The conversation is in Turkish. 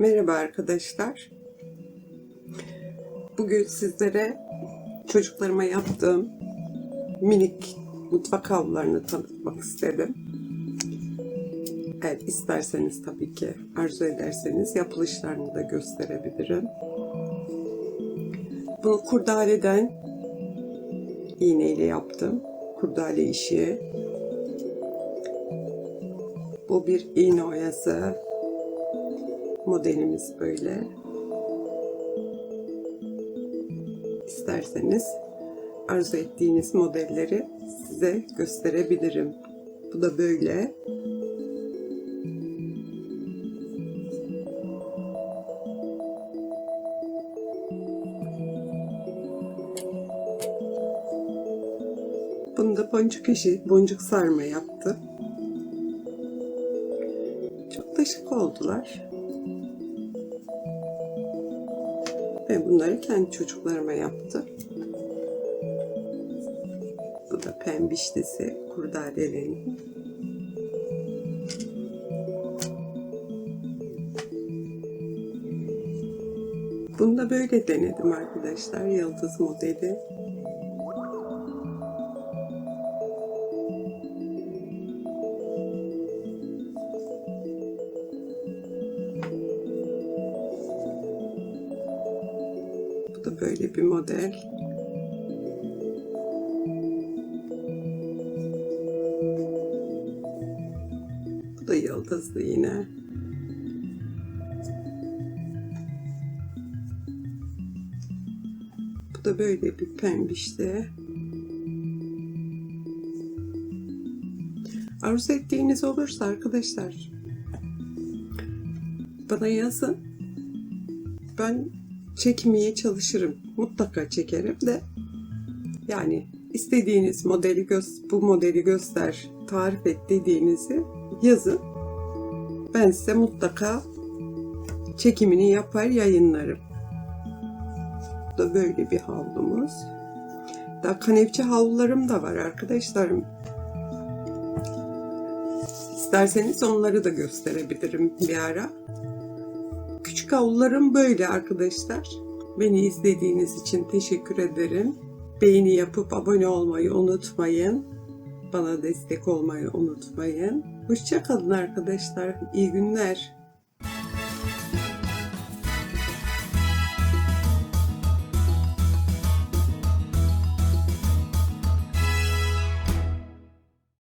Merhaba arkadaşlar. Bugün sizlere çocuklarıma yaptığım minik mutfak havlularını tanıtmak istedim. Eğer isterseniz tabii ki arzu ederseniz yapılışlarını da gösterebilirim. Bunu kurdaleden iğneyle yaptım. Kurdale işi. Bu bir iğne oyası. Modelimiz böyle. İsterseniz arzu ettiğiniz modelleri size gösterebilirim. Bu da böyle. Bunu da boncuk işi, boncuk sarma yaptım. Çok da şık oldular. Ve bunları kendi çocuklarıma yaptım. Bu da pembişlisi, kurdale rengi. Bunu da böyle denedim arkadaşlar. Yıldız modeli. Bu da böyle bir model. Bu da yıldızlı yine. Bu da böyle bir pembişti. Arzu ettiğiniz olursa arkadaşlar bana yazın. Ben çekmeye çalışırım. Mutlaka çekerim de yani istediğiniz modeli göz, bu modeli göster, tarif et dediğinizi yazın. Ben size mutlaka çekimini yapar yayınlarım. Da böyle bir havlumuz. Daha kanepçe havlularım da var arkadaşlarım. İsterseniz onları da gösterebilirim bir ara. Küçük havlularım böyle arkadaşlar. Beni izlediğiniz için teşekkür ederim. Beğeni yapıp abone olmayı unutmayın. Bana destek olmayı unutmayın. Hoşçakalın arkadaşlar. İyi günler.